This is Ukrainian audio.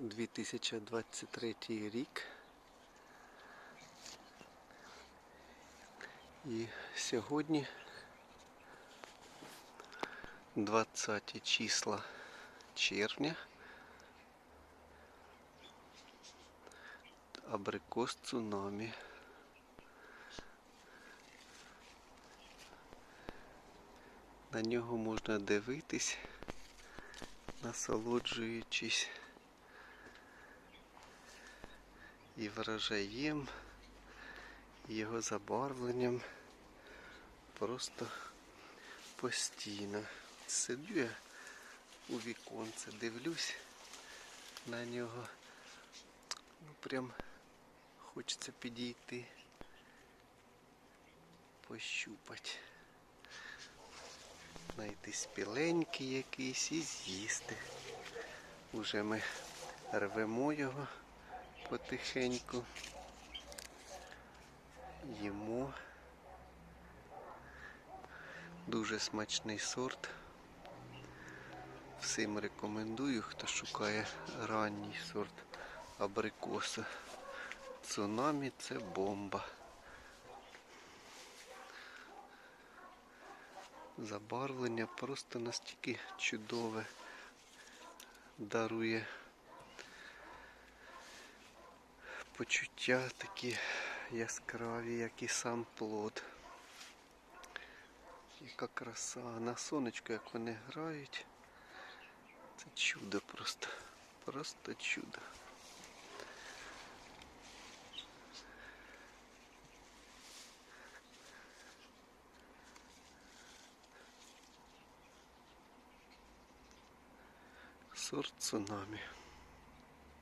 2023 рік. І сьогодні 20 числа червня. Абрикос цунамі. На нього можна дивитись, насолоджуючись і врожаєм, і його забарвленням просто постійно. Сиджу я у віконце, дивлюсь на нього. Ну прям хочеться підійти, пощупати. Знайти спіленький якийсь і з'їсти. Уже ми рвемо його потихеньку. Їмо. Дуже смачний сорт. Всім рекомендую, хто шукає ранній сорт абрикоса. Цунамі це бомба. Забарвлення просто настільки чудове дарує почуття такі яскраві, як і сам плод. Яка краса. На сонечку, як вони грають. Це чудо просто. Просто чудо. Сорт цунамі.